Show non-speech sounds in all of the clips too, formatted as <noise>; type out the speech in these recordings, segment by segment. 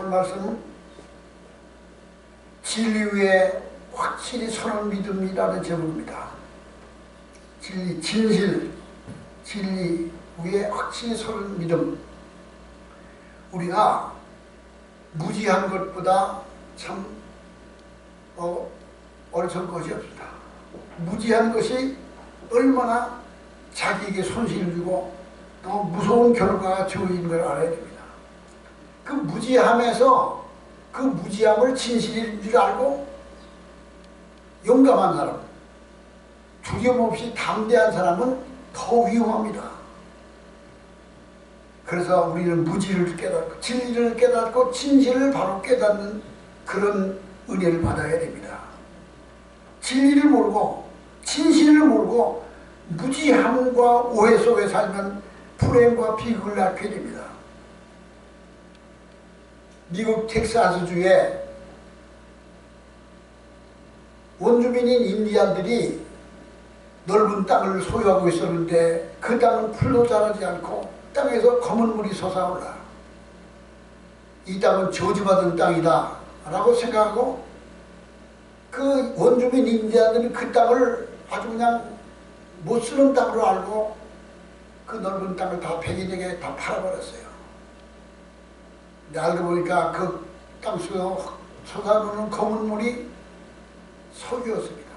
오늘 말씀은 진리 위에 확실히 서는 믿음이라는 제목입니다. 진리, 진실, 진리 위에 확실히 서는 믿음. 우리가 무지한 것보다 참 어, 어리석은 것이 없습니다. 무지한 것이 얼마나 자기에게 손실을 주고 또 무서운 결과가 주어진 걸 알아야 됩니다. 그 무지함에서 그 무지함을 진실인 줄 알고 용감한 사람, 두려움 없이 담대한 사람은 더 위험합니다. 그래서 우리는 무지를 깨닫고 진리를 깨닫고 진실을 바로 깨닫는 그런 은혜를 받아야 됩니다. 진리를 모르고 진실을 모르고 무지함과 오해 속에 살면 불행과 비극을 낳게 됩니다. 미국 텍사스주에 원주민인 인디안들이 넓은 땅을 소유하고 있었는데 그 땅은 풀도 자라지 않고 땅에서 검은 물이 솟아올라 이 땅은 저주받은 땅이다 라고 생각하고 그 원주민 인디안들은 그 땅을 아주 그냥 못 쓰는 땅으로 알고 그 넓은 땅을 다 백인에게 다 팔아버렸어요. 알고 보니까 그 땅속에 솟아오르는 검은 물이 석유였습니다.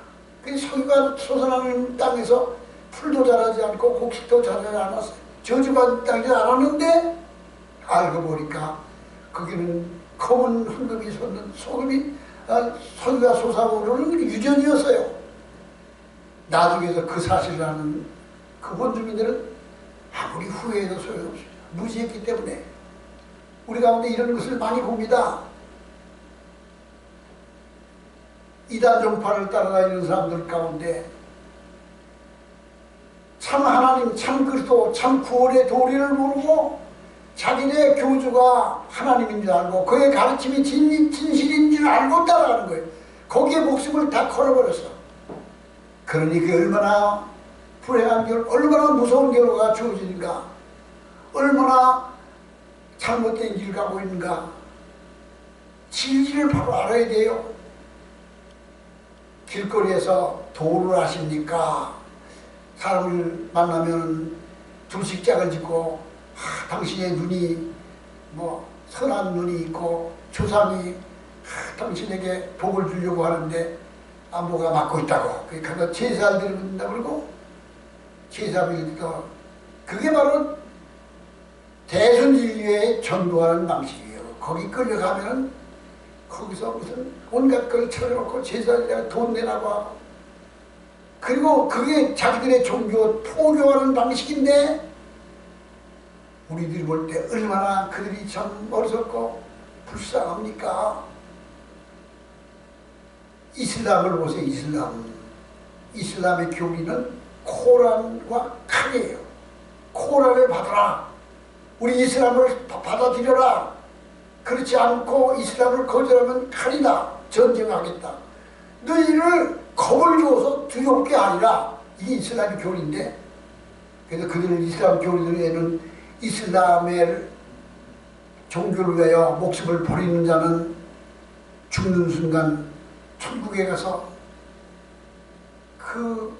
그 석유가 솟아나는 땅에서 풀도 자라지 않고 곡식도 자라지 않았어요. 저주받은 줄 알았는데 알고 보니까 거기는 검은 황금이 솟는 소금이 아, 석유가 솟아오르는 유전이었어요. 나중에서 그 사실을 아는 그 원주민들은 아무리 후회해도 소용없습니다. 무지했기 때문에 우리 가운데 이런 것을 많이 봅니다. 이단 종파를 따라다니는 사람들 가운데 참 하나님, 참 그리스도, 참 구원의 도리를 모르고 자기네 교주가 하나님인 줄 알고 그의 가르침이 진, 진실인 줄 알고 따라가는 거예요. 거기에 목숨을 다 걸어버렸어. 그러니 그 얼마나 불행한 결, 얼마나 무서운 결과가 주어지는가, 얼마나 잘못된 길 가고 있는가, 진리를 바로 알아야 돼요. 길거리에서 도를 하십니까? 사람을 만나면 둘씩짝을 짓고 아, 당신의 눈이 뭐 선한 눈이 있고 조상이 아, 당신에게 복을 주려고 하는데 안보가 막고 있다고 그러니까 제사를 드린다 그러고 제사비도 그게 바로 대선진리에 전도하는 방식이에요. 거기 끌려가면 거기서 무슨 온갖 걸 차려놓고 제사를 돈 내라고 하고 그리고 그게 자기들의 종교 포교하는 방식인데 우리들이 볼 때 얼마나 그들이 참 어리석고 불쌍합니까? 이슬람을 보세요. 이슬람. 이슬람의 교리는 코란과 칼이에요. 코란을 받아라. 우리 이슬람을 받아들여라. 그렇지 않고 이슬람을 거절하면 칼이다. 전쟁하겠다. 너희를 겁을 주어서 두렵게 아니라 이게 이슬람의 교리인데 그래서 그들은 이슬람 교리들에는 이슬람의 종교를 위하여 목숨을 버리는 자는 죽는 순간 천국에 가서 그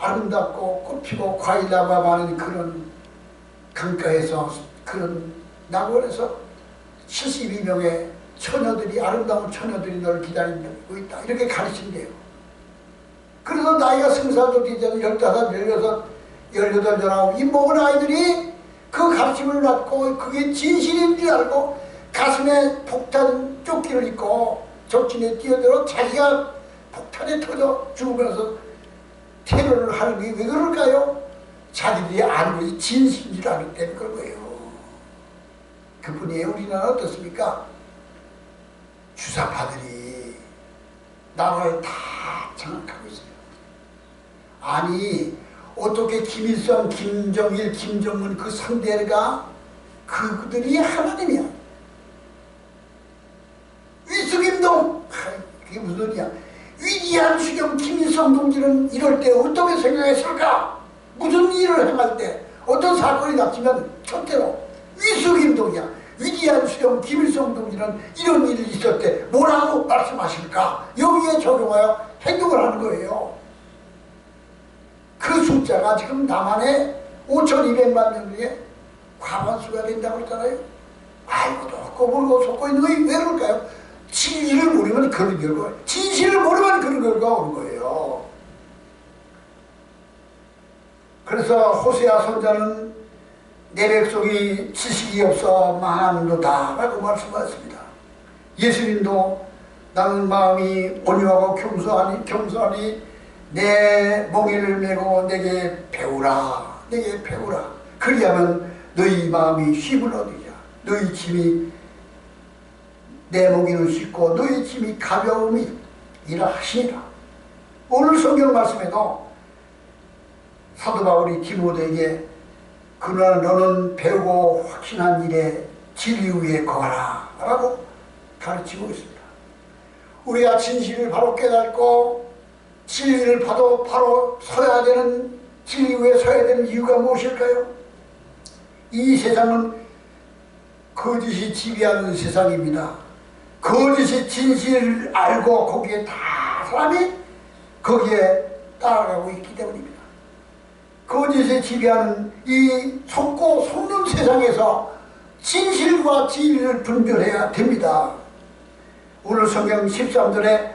아름답고 꽃피고 과일나무가 많은 그런 강가에서 그런 낙원에서 72명의 처녀들이 아름다운 처녀들이 너를 기다리고 있다 이렇게 가르친대요 그래서 나이가 승사도 되지 않은 15, 16, 18, 19, 이 먹은 아이들이 그 가르침을 받고 그게 진실인 줄 알고 가슴에 폭탄 조끼를 입고 적진에 뛰어들어 자기가 폭탄에 터져 죽으면서 테러를 하는 게 왜 그럴까요? 자기들이 진실인 줄 알기 때문에 그런 거예요. 그뿐이에요. 우리나라 어떻습니까? 주사파들이 나라를 다 장악하고 있어요. 아니 어떻게 김일성, 김정일, 김정은 그 상대가 그들이 하나님이야. 위수김동 그게 무슨 소리야. 위대한 수경 김일성 동지는 이럴 때 어떻게 생각했을까? 무슨 일을 행할 때 어떤 사건이 닥치면 첫째로 위수김동이야. 위대한 수령 김일성 동지는 이런 일이 있었대. 뭐라고 말씀하실까? 여기에 적용하여 행동을 하는 거예요. 그 숫자가 지금 남한에 5,200만 명 중에 과반수가 된다고 했잖아요. 아이고, 놓고 모르고 속고 있는 거왜 그럴까요? 진실을 모르면 그런 결과, 진실을 모르면 그런 결과가 오는 거예요. 그래서 호세아 선자는 내 백성이 지식이 없어 망하는도다. 라고 말씀하셨습니다. 예수님도 나는 마음이 온유하고 겸손하니, 겸손하니 내 멍에를 메고 내게 배우라. 내게 배우라. 그리하면 너희 마음이 쉼을 얻으리라. 너희 짐이 내 멍에는 쉽고 너희 짐이 가벼움이 이라 하시니라. 오늘 성경 말씀에도 사도 바울이 디모데에게 그러나 너는 배우고 확신한 일에 진리 위에 거하라 라고 가르치고 있습니다 우리가 진실을 바로 깨닫고 진리를 바로 바로 서야 되는 진리 위에 서야 되는 이유가 무엇일까요? 이 세상은 거짓이 지배하는 세상입니다. 거짓이 진실을 알고 거기에 다 사람이 거기에 따라가고 있기 때문입니다. 거짓에 지배하는 이 속고 속는 세상에서 진실과 진리를 분별해야 됩니다. 오늘 성경 13절에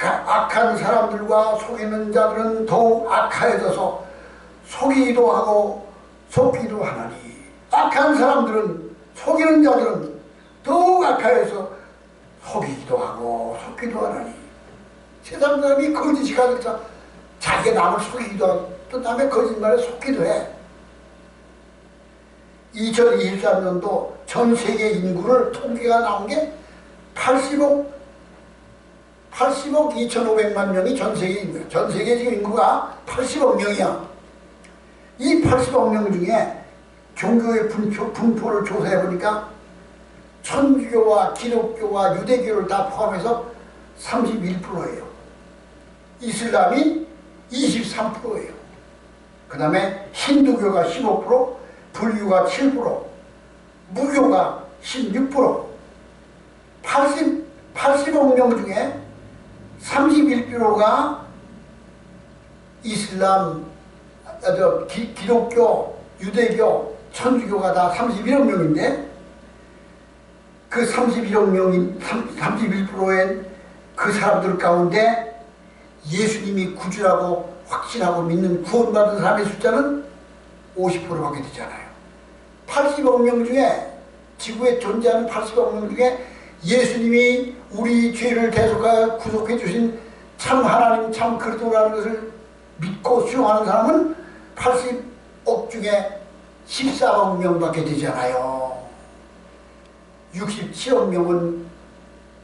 악한 사람들과 속이는 자들은 더욱 악하여져서 속이기도 하고 속기도 하나니 악한 사람들은 속이는 자들은 더욱 악하여서 속이기도 하고 속기도 하나니 세상 사람이 거짓이 가득 차 자기가 남을 속이기도 하고 또 남의 거짓말에 속기도 해 2023년도 전 세계 인구를 통계가 나온 게 80억 80억 2,500만 명이 전 세계 인구야. 전 세계 지금 인구가 80억 명이야. 이 80억 명 중에 종교의 분포, 분포를 조사해 보니까 천주교와 기독교와 유대교를 다 포함해서 31%예요. 이슬람이 23%예요. 그 다음에 힌두교가 15%, 불교가 7%, 무교가 16%, 80, 80억 명 중에 31%가 이슬람, 아, 저, 기, 기독교, 유대교, 천주교가 다 31억 명인데 그 31억 명인 31%의 그 사람들 가운데 예수님이 구주라고 확신하고 믿는 구원받은 사람의 숫자는 50%밖에 되잖아요. 80억 명 중에 지구에 존재하는 80억 명 중에 예수님이 우리 죄를 대속하여 구속해 주신 참 하나님 참 그리스도라는 것을 믿고 수용하는 사람은 80억 중에 14억 명밖에 되잖아요. 67억 명은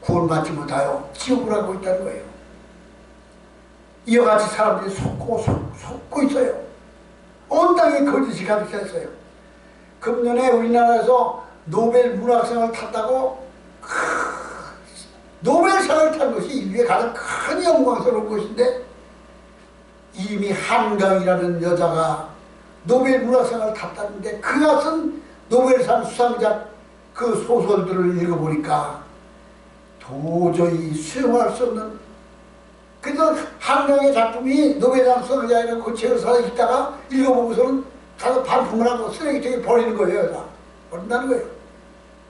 구원받지 못하여 지옥을 하고 있다는 거예요. 이와 같이 사람들이 속고 속, 속고 있어요. 온 땅에 거짓이 가득했어요. 금년에 우리나라에서 노벨 문학상을 탔다고 노벨상을 탄 것이 인류의 가장 큰 영광스러운 것인데 이미 한강이라는 여자가 노벨 문학상을 탔다는데 그가 쓴 노벨상 수상자 그 소설들을 읽어보니까 도저히 수용할 수 없는 그래서 한강의 작품이 노벨상 그 책을 사서 읽다가 읽어보고서는 가서 반품을 하고 쓰레기통에 버리는 거예요. 버린다는 거예요.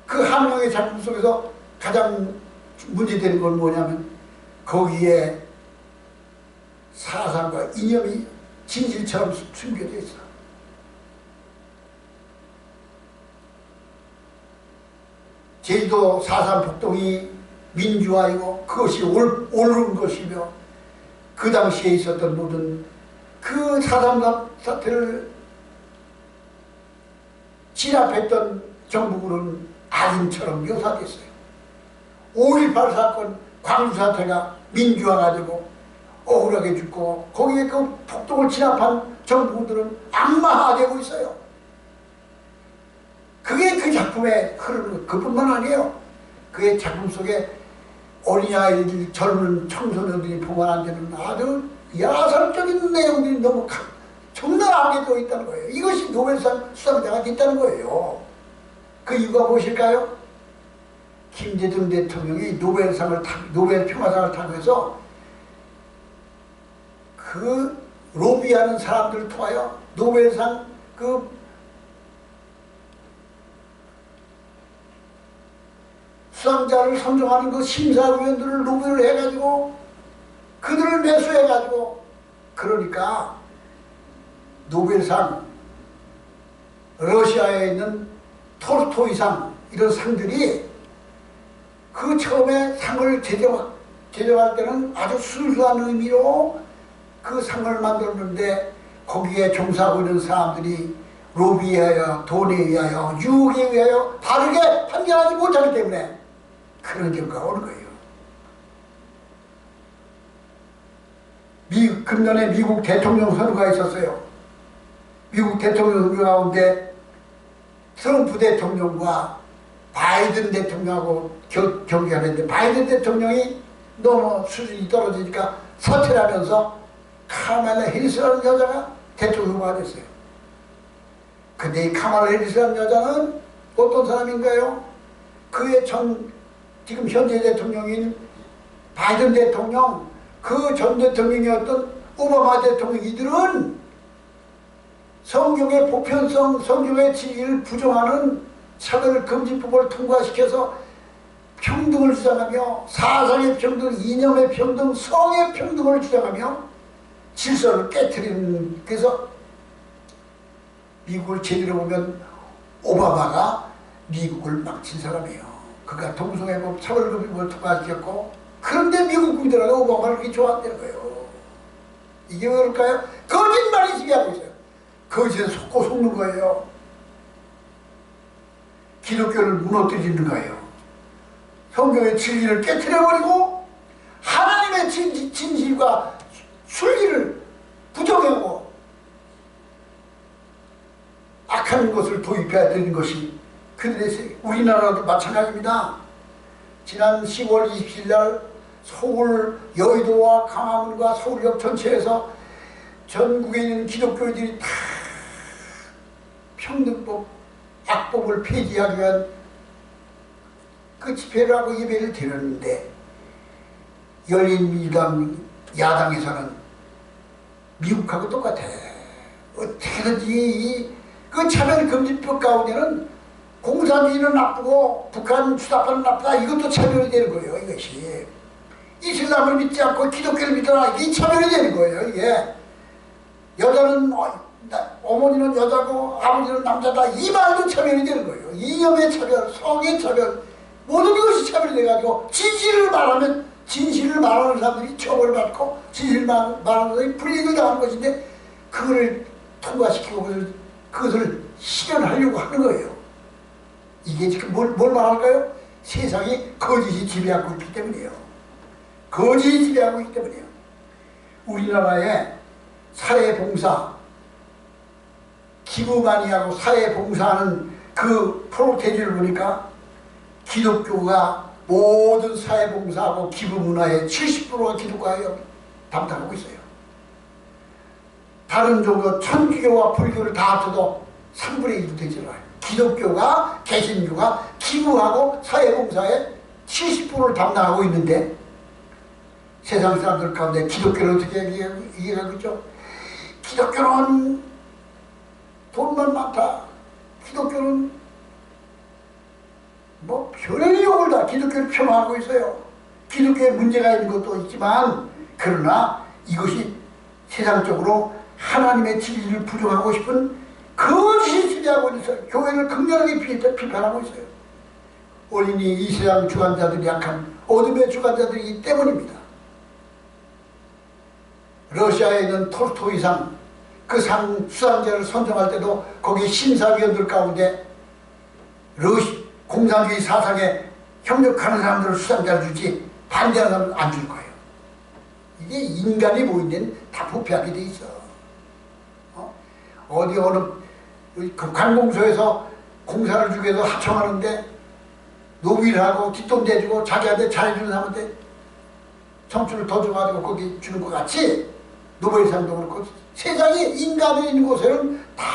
그 한강의 작품 속에서 가장 문제되는 건 뭐냐면 거기에 사상과 이념이 진실처럼 숨겨져 있어. 제주도 사산 폭동이 민주화이고 그것이 옳, 옳은 것이며 그 당시에 있었던 모든 그 사상 사태를 진압했던 정부군은 아인처럼 묘사됐어요. 5.18 사건 광주 사태가 민주화가 되고 억울하게 죽고 거기에 그 폭동을 진압한 정부들은 악마화 되고 있어요. 그게 그 흐르는 것 그뿐만 아니에요. 그의 작품 속에 어린아이들 젊은 청소년들이 보면 안 되는 아주 야설적인 내용들이 너무 정당하게 들어있다는 거예요. 이것이 노벨상 수상자가 됐다는 거예요. 그 이유가 무엇일까요? 김대중 대통령이 노벨상을 타, 노벨 평화상을 타고 해서 그 로비하는 사람들을 통하여 노벨상 그 수상자를 선정하는 그 심사위원들을 로비를 해가지고 그들을 매수해가지고. 그러니까 노벨상 러시아에 있는 톨토이상 이런 상들이 그 처음에 상을 제정, 제정할 때는 아주 순수한 의미로 그 상을 만들었는데 거기에 종사하고 있는 사람들이 로비에 의하여 돈에 의하여 유혹에 의하여 다르게 판결하지 못하기 때문에 그런 결과가 오는 거예요. 미, 금년에 미국 대통령 선거가 있었어요. 미국 대통령 선거 가운데 트럼프 대통령과 바이든 대통령하고 겨, 경기가 됐는데 바이든 대통령이 너무 수준이 떨어지니까 사퇴를 하면서 카멜라 해리스라는 여자가 대통령 후보가 됐어요. 근데 이 카멜라 해리스라는 여자는 어떤 사람인가요? 그의 전 지금 현재 대통령인 바이든 대통령 그 전 대통령이었던 오바마 대통령 이들은 성경의 보편성, 성경의 진리를 부정하는 차별 금지법을 통과시켜서 평등을 주장하며 사상의 평등, 이념의 평등, 성의 평등을 주장하며 질서를 깨뜨리는 그래서 미국을 제대로 보면 오바마가 미국을 망친 사람이에요. 그가 동성애 법 차별금지법을 통과시켰고 그런데 미국 국민들은 오바마를 그렇게 좋아한다는 거예요. 이게 왜 그럴까요? 거짓말이 지배하고 있어요. 거짓에 속고 속는 거예요. 기독교를 무너뜨리는 거예요. 성경의 진리를 깨뜨려버리고 하나님의 진실, 진실과 순리를 부정하고 악한 것을 도입해야 되는 것이 그들의 우리나라도 마찬가지입니다. 지난 10월 27일 날 서울 여의도와 강화문과 서울역 전체에서 전국에 있는 기독교인들이 다 평등법, 악법을 폐지하기 위한 그 집회를 하고 예배를 드렸는데 열린민주당 야당에서는 미국하고 똑같아. 어떻게든지 그 차별금지법 가운데는 공산주의는 나쁘고 북한 수다파는 나쁘다. 이것도 차별이 되는 거예요 이것이. 이슬람을 믿지 않고 기독교를 믿더라 이게 차별이 되는 거예요 이게. 여자는 어, 어머니는 여자고 아버지는 남자다. 이 말도 차별이 되는 거예요. 이념의 차별 성의 차별 모든 것이 차별이 돼가지고 진실을 말하면 진실을 말하는 사람들이 처벌받고 진실을 말하는 사람들이 불이익을 당하는 것인데 그거를 통과시키고 그것을 실현하려고 하는 거예요 이게 지금 뭘, 뭘 말할까요? 세상이 거짓이 지배하고 있기 때문이에요. 거짓이 지배하고 있기 때문이에요. 우리나라의 사회봉사, 기부 많이 하고 사회봉사하는 그 프로테지를 보니까 기독교가 모든 사회봉사하고 기부 문화의 70%가 기독교가 담당하고 있어요. 다른 종교, 천주교와 불교를 다 합쳐도 3분의 1도 되지 않아요. 기독교가 개신교가 기부하고 사회봉사에 70%를 담당하고 있는데 세상 사람들 가운데 기독교를 어떻게 이해하고 있죠? 기독교는 돈만 많다. 기독교는 뭐 별의 욕을 다 기독교를 폄하하고 있어요. 기독교에 문제가 있는 것도 있지만 그러나 이것이 세상적으로 하나님의 진리를 부정하고 싶은 거짓이 지배하고 있어요. 교회를 극렬하게 비판하고 있어요. 원인이 이 세상 주관자들이 약한 어둠의 주관자들이기 때문입니다. 러시아에 있는 톨토이상 그 상 수상자를 선정할 때도 거기 심사위원들 가운데 러시 공산주의 사상에 협력하는 사람들을 수상자를 주지 반대하는 사람은 안 줄 거예요. 이게 인간이 데는 다 부패하게 돼 있어. 어? 어디 어느 그 관공서에서 공사를 주기 위해서 하청하는데 노비를 하고 뒷돈 대주고 자기한테 잘해주는 사람한테 청춘을 더 줘가지고 거기 주는 것 같이 노벨상도 그렇고 세상에 인간이 있는 곳에는 다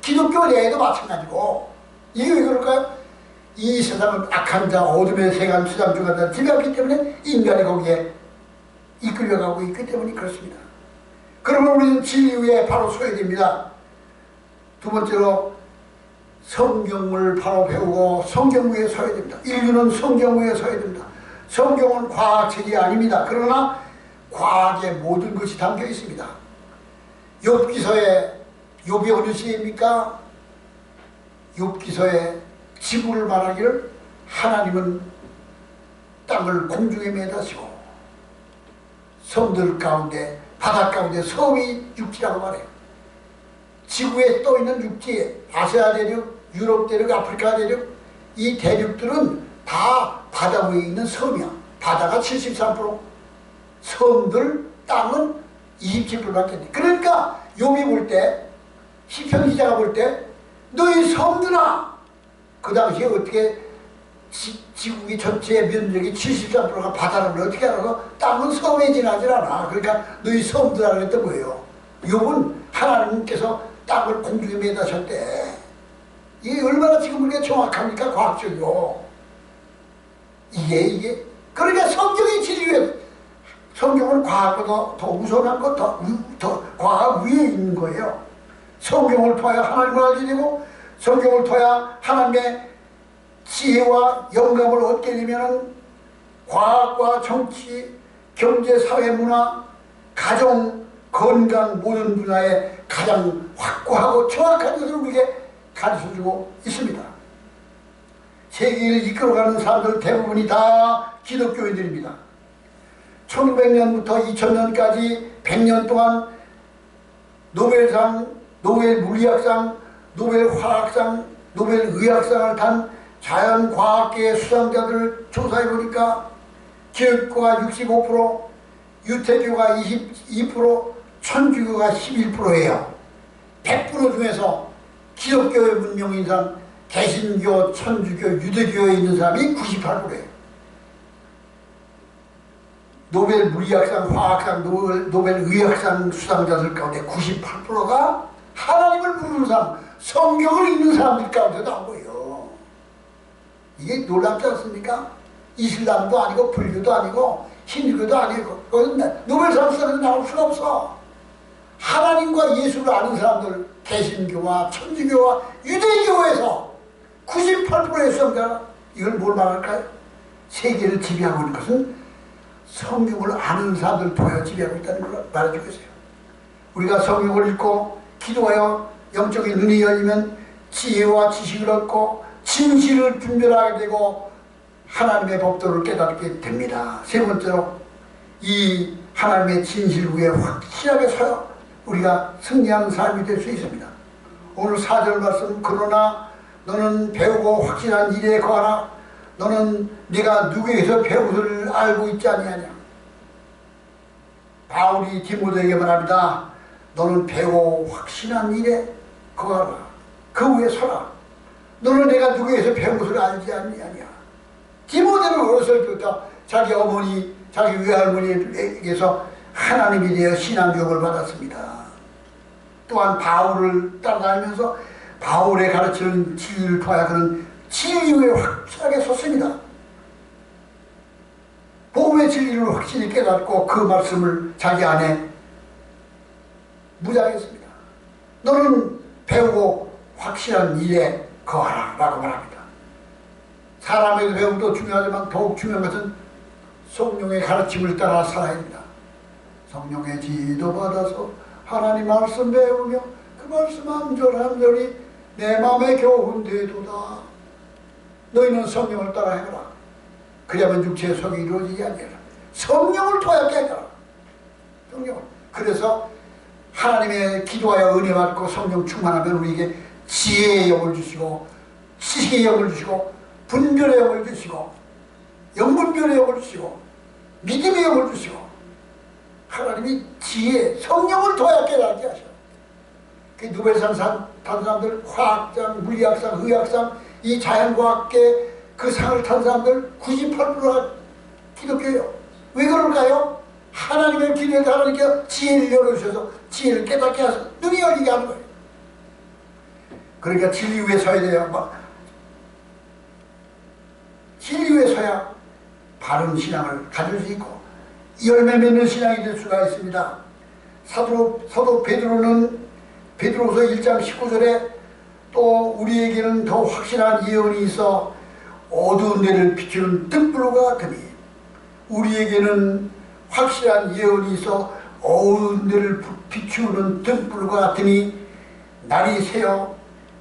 기독교 내에도 마찬가지고 이게 왜 그럴까요? 이 세상은 악한 자, 어둠의 세간, 수장주가 다 지배하기 때문에 인간이 거기에 이끌려가고 있기 때문에 그렇습니다. 그러면 우리는 진리에 바로 서야 됩니다. 두 번째로 성경을 바로 배우고 성경 위에 서야 됩니다. 인류는 성경 위에 서야 됩니다. 성경은 과학책이 아닙니다. 그러나 과학의 모든 것이 담겨 있습니다. 욥기서에 욥이 어느 시입니까? 욥기서에 지구를 말하기를 하나님은 땅을 공중에 매다시고 섬들 가운데 바다 가운데 섬이 육지라고 말해요. 지구에 떠 있는 육지, 아시아 대륙, 유럽 대륙, 아프리카 대륙 이 대륙들은 다 바다 위에 있는 섬이야. 바다가 73%, 섬들, 땅은 27%밖에 안 돼. 그러니까 욥이 볼 때, 시편 기자가 볼 때, 너희 섬들아! 그 당시에 어떻게 지, 지구기 전체의 면적이 73%가 바다를 어떻게 알아서 땅은 섬에 지나질 않아. 그러니까 너희 섬들아 그랬던 거예요. 욥은 하나님께서 땅을 공중에 매다셨대. 이게 얼마나 지금 우리가 정확합니까? 과학적이고. 이게, 이게. 그러니까 성경이 진리에 성경은 과학보다 더 우선한 것, 더, 더 과학 위에 있는 거예요. 성경을 통하여 하나님을 알게 되고, 성경을 통하여 하나님의 지혜와 영감을 얻게 되면 과학과 정치, 경제, 사회, 문화, 가정, 건강 모든 분야에 가장 확고하고 정확한 것을 우리에게 가르쳐주고 있습니다. 세계를 이끌어가는 사람들 대부분이 다 기독교인들입니다. 1900년부터 2000년까지 100년 동안 노벨상, 노벨 물리학상, 노벨 화학상, 노벨 의학상을 탄 자연과학계의 수상자들을 조사해 보니까 기독교가 65%, 유태교가 22%, 천주교가 11%예요. 100% 중에서 기독교의 문명인 사람, 개신교, 천주교, 유대교에 있는 사람이 98%예요. 노벨 물리학상, 화학상, 노벨, 노벨 의학상 수상자들 가운데 98%가 하나님을 부르는 사람, 성경을 읽는 사람들 가운데 나온 거예요. 이게 놀랍지 않습니까? 이슬람도 아니고 불교도 아니고 힌두교도 아니고 노벨상 수상자 나올 수가 없어. 하나님과 예수를 아는 사람들 개신교와 천주교와 유대교에서 98%의 수상자 이걸 뭘 말할까요? 세계를 지배하고 있는 것은 성경을 아는 사람들 통하여 지배하고 있다는 걸 말해주고 있어요. 우리가 성경을 읽고 기도하여 영적인 눈이 열리면 지혜와 지식을 얻고 진실을 분별하게 되고 하나님의 법도를 깨닫게 됩니다. 세 번째로 이 하나님의 진실 위에 확실하게 서요 우리가 승리하는 삶이 될 수 있습니다. 오늘 4절 말씀 그러나 너는 배우고 확실한 일에 거하라. 너는 네가 누구에게서 배우를 알고 있지 아니하냐? 바울이 디모데에게 말합니다. 너는 배우고 확신한 일에 거하라. 그 위에 서라. 너는 내가 누구에게서 배운 것을 알지 않느냐? 디모데는 어렸을 때부터 자기 어머니 자기 외할머니에게서 하나님이 되어 신앙 교육을 받았습니다. 또한 바울을 따라다니면서 바울의 가르치는 통하여 그는 진리에 확실하게 섰습니다. 복음의 진리를 확실히 깨닫고 그 말씀을 자기 안에 무장했습니다. 너는 배우고 확실한 일에 거하라 라고 말합니다. 사람에게 배움도 중요하지만 더욱 중요한 것은 성령의 가르침을 따라 살아야 합니다. 성령의 지도 받아서 하나님 말씀 배우며 그 말씀 한 절 한 절이 내 마음에 교훈 되도다. 너희는 성령을 따라 해라. 그러면 육체의 성이 이루어지지 아니라 성령을 통하여 깨달아. 성령을. 그래서 하나님의 기도하여 은혜 받고 성령 충만하면 우리에게 지혜의 영을 주시고 지식의 영을 주시고 분별의 영을 주시고 영분별의 영을 주시고 믿음의 영을 주시고 하나님이 지혜, 성령을 통하여 깨닫게 하셔. 그 노벨상 탄 사람들, 화학상, 물리학상, 의학상, 이 자연과학계 그 상을 탄 사람들 98%가 기독교예요. 왜 그럴까요? 하나님의 기도에 하나님께 지혜를 열어주셔서 지혜를 깨닫게 하셔서 눈이 열리게 하는 거예요. 그러니까 진리 위에 서야 돼요. 막 진리에 서야 바른 신앙을 가질 수 있고 열매 맺는 신앙이 될 수가 있습니다. 사도, 사도 베드로는 베드로서 1장 19절에 또 우리에게는 더 확실한 예언이 있어 어두운 데를 비추는 등불과 같으니 우리에게는 확실한 예언이 있어 어두운 데를 비추는 등불과 같으니 날이 새어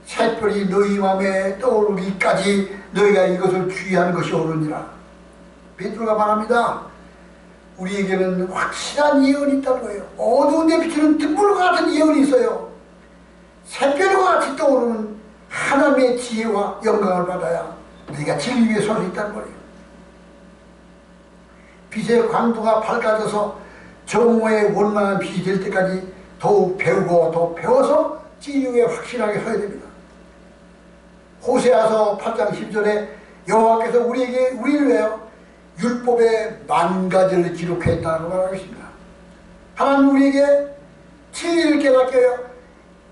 새별이 너희 마음에 떠오르기까지 너희가 이것을 주의하는 것이 옳으니라 베드로가 말합니다 우리에게는 확실한 예언이 있다는 거예요. 어두운 데 비추는 등불과 같은 예언이 있어요. 새별과 같이 떠오르는 하나님의 지혜와 영광을 받아야 우리가 진리 위에 설 수 있다는 거예요. 빛의 광도가 밝아져서 정오의 원만한 빛이 될 때까지 더욱 배우고 더 배워서 진리 위에 확실하게 서야 됩니다. 호세아서 8장 10절에 여호와께서 우리에게 우리를 위하여 율법의 만 가지를 기록했다고 말하고 있습니다. 하나님 우리에게 진리를 깨닫게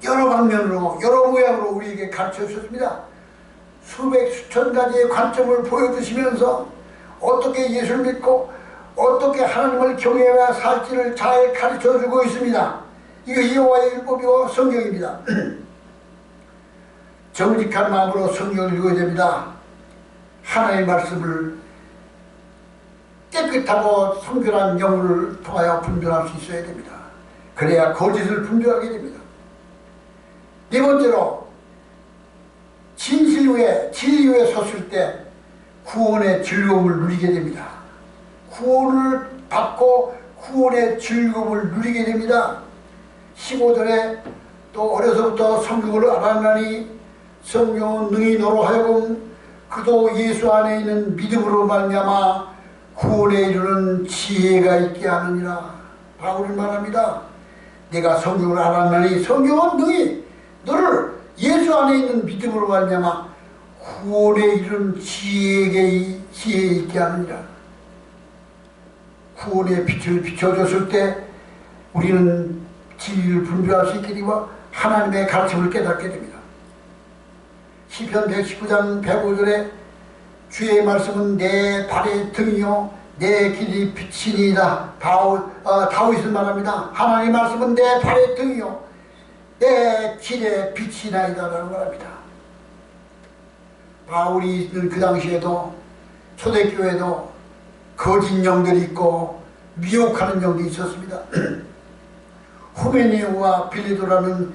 여러 방면으로 여러 모양으로 우리에게 가르쳐 주셨습니다. 수백 수천 가지의 관점을 보여주시면서 어떻게 예수를 믿고 어떻게 하나님을 경외해야 살지를 잘 가르쳐 주고 있습니다. 이거 여호와의 율법이고 성경입니다. <clears throat> 정직한 마음으로 성경을 읽어야 됩니다. 하나님의 말씀을 깨끗하고 성결한 영을 통하여 분별할 수 있어야 됩니다. 그래야 거짓을 분별하게 됩니다. 네 번째로 진실 위에 진리 위에 섰을 때 구원의 즐거움을 누리게 됩니다. 구원을 받고 구원의 즐거움을 누리게 됩니다. 15절에 또 어려서부터 성경을 알았나니 성령은 능히 너로 하여금 그도 예수 안에 있는 믿음으로 말미암아 구원에 이르는 지혜가 있게 하느니라. 바울이 말합니다. 내가 성경을 알았나니 성경은 능히 너를 예수 안에 있는 믿음으로 말미암아 구원에 이르는 지혜에 지혜 있게 하느니라. 구원의 빛을 비춰줬을 때 우리는 진리를 분별할 수 있게 되고 하나님의 가르침을 깨닫게 됩니다. 시편 119장 105절에 주의 말씀은 내 발의 등이요 내 길이 빛이니이다 어, 다윗은 말합니다. 하나님 말씀은 내 발의 등이요 내 길의 빛이나이다 라는 말합니다. 바울이 있는 그 당시에도 초대교회도 거짓 영들이 있고 미혹하는 영도 있었습니다. <clears throat> 후메니오와 빌리도라는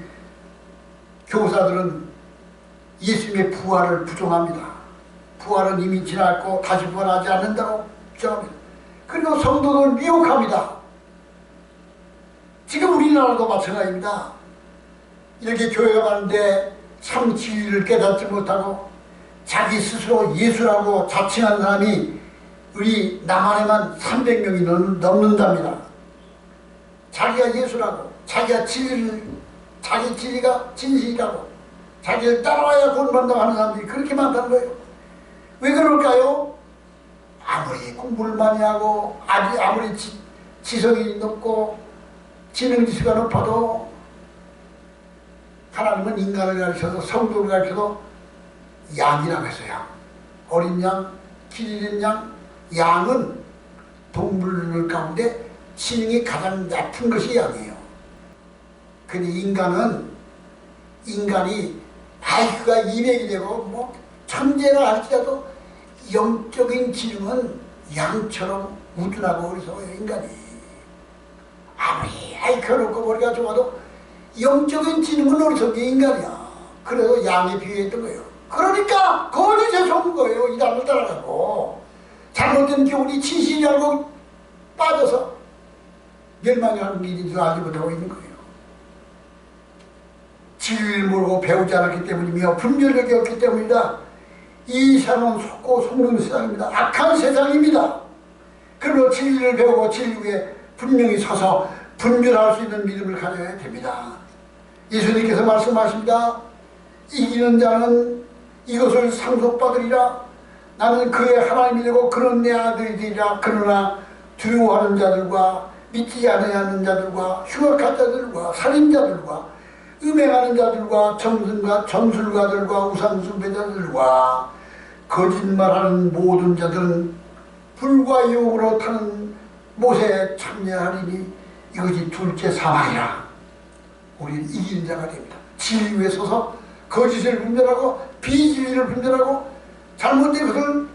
교사들은 예수님의 부활을 부정합니다. 부활은 이미 지났고 다시 부활하지 않는다고 주장합니다. 그리고 성도들 미혹합니다. 지금 우리나라도 마찬가지입니다. 이렇게 교회가 많은데 참 진리를 깨닫지 못하고 자기 스스로 예수라고 자칭한 사람이 우리 남한에만 300명이 넘는답니다. 자기가 예수라고 자기가 진리를 자기 진리가 진실이라고 자기를 따라와야 구원받는다고 하는 사람들이 그렇게 많다는 거예요. 왜 그럴까요? 아무리 공부를 많이 하고 아무리 지, 지성이 높고 지능지수가 높아도 하나님은 인간을 가르쳐서 성도를 가르쳐도 양이라고 했어요. 어린 양, 길 잃은 양, 양은 동물 가운데 지능이 가장 얕은 것이 양이에요. 근데 인간은 인간이 아이크가 200이 되고 뭐 천재라 할지라도 영적인 지능은 양처럼 우둔하고 어리석어요 인간이 아무리 높고 머리가 좋아도 영적인 지능은 어리석은 인간이야. 그래서 양에 비유했던 거예요. 그러니까 거짓에 속은 거예요. 이단을 따라가고. 잘못된 교훈이 진실이 알고 빠져서 멸망하는 줄 알지 못하고 있는 거예요. 진리를 모르고 배우지 않았기 때문이며 분별력이 없기 때문이다. 이 세상은 속고 속는 세상입니다. 악한 세상입니다. 그리고 진리를 배우고 진리 위에 분명히 서서 분별할 수 있는 믿음을 가져야 됩니다. 예수님께서 말씀하십니다. 이기는 자는 이것을 상속받으리라. 나는 그의 하나님이 되고 그는 내 아들이 되리라. 그러나 두려워하는 자들과 믿지 않는 자들과 흉악한 자들과 살인자들과 음행하는 자들과 정승과 점술가들과 우상숭배자들과 거짓말하는 모든 자들은 불과 유혹으로 타는 못에 참여하리니 이것이 둘째 사망이라. 우리는 이긴 자가 됩니다. 진리에 서서 거짓을 분별하고 비진리를 분별하고 잘못된 것을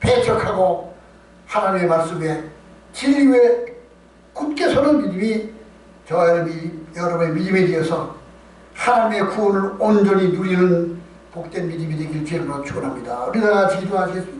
배척하고 하나님의 말씀에 진리에 굳게 서는 믿음이 여러분이, 여러분의 믿음에 대해서 하나님의 구원을 온전히 누리는 복된 믿음이 되길 주님으로 축원합니다. 우리 다 같이 기도하시겠습니다.